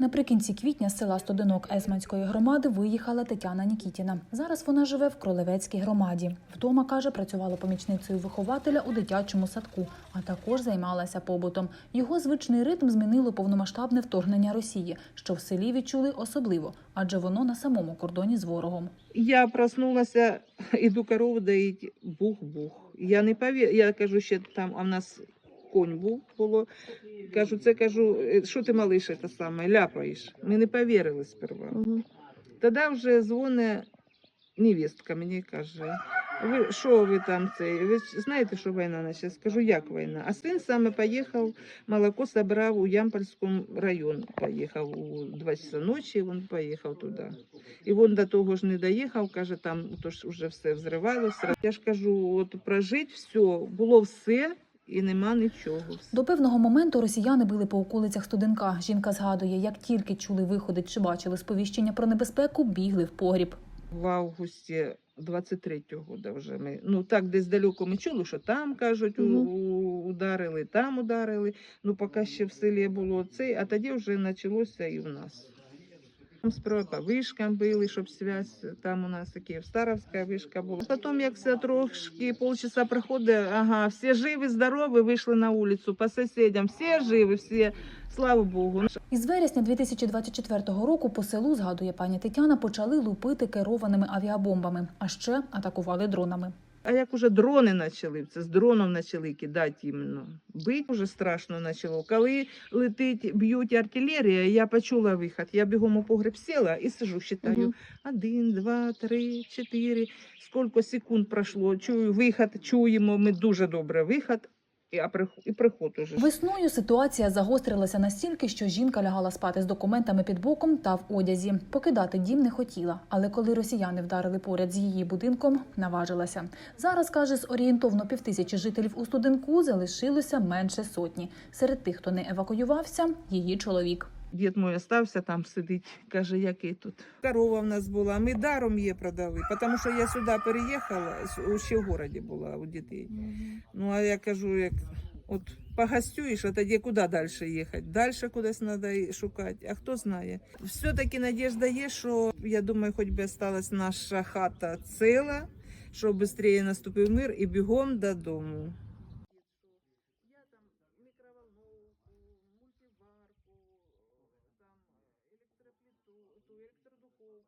Наприкінці квітня з села Стодинок Есманської громади виїхала Тетяна Нікітіна. Зараз вона живе в Кролевецькій громаді. Вдома каже, працювала помічницею вихователя у дитячому садку, а також займалася побутом. Його звичний ритм змінило повномасштабне вторгнення Росії, що в селі відчули особливо, адже воно на самому кордоні з ворогом. Я проснулася, іду корову доїть, бух-бух. Я не повір... Я кажу, ще там, а в нас конь був було. Кажу, це кажу, «Е, що ти малиш це саме, ляпаєш. Ми не повірили сперва. Тоді вже дзвоне невістка мені каже, ви що ви там це? Ви знаєте, що війна почалась? Скажу, як війна? А син саме поїхав, молоко собрав у Ямпольському район. Поїхав у 2 часа ночі, він поїхав туди. І він до того ж не доїхав, каже, там то ж вже все взривалося. Я ж кажу, от прожить все, було все і нема нічого. До певного моменту росіяни били по околицях Студенка. Жінка згадує, як тільки чули виходи чи бачили сповіщення про небезпеку, бігли в погріб. в августі 23-го года вже ми. Ну так десь далеко ми чули, що там кажуть, Мгм. ударили, там ударили. Ну поки ще в селі було цей, а тоді вже почалося і в нас. Сперва вишкам били, щоб связь, там у нас Старовська вишка була. Потім, як все трошки полчаса приходить, ага, всі живі, здорові, вийшли на вулицю, по сусідям, всі живі, всі, слава Богу. Із вересня 2024 року по селу, згадує пані Тетяна, почали лупити керованими авіабомбами, а ще атакували дронами. А як уже дрони почали, це з дроном почали кидати іменно. Бить вже страшно почало. Коли летить, б'ють артилерія, я почула вихід. Я бігом у погреб сіла і сижу, вважаю. Угу. Один, два, три, чотири. Скільки секунд пройшло, чую вихід, чуємо ми дуже добре вихід, і, приход уже. Весною ситуація загострилася настільки, що жінка лягала спати з документами під боком та в одязі. Покидати дім не хотіла, але коли росіяни вдарили поряд з її будинком, наважилася. Зараз каже, з орієнтовно півтисячі жителів у студенку залишилося менше сотні. Серед тих, хто не евакуювався, її чоловік. Дід мій остався там сидить, каже, який тут. Корова в нас була, ми даром її продали, тому що я сюди переїхала, ще в городі була у дітей. Ну, а я кажу, як от погостюєш, а тоді куди далі їхати? Далі кудись треба шукати, а хто знає. Все-таки надіжда є, що я думаю, хоч би осталась наша хата ціла, щоб швидше наступив мир і бігом додому. сухарь сыр духовку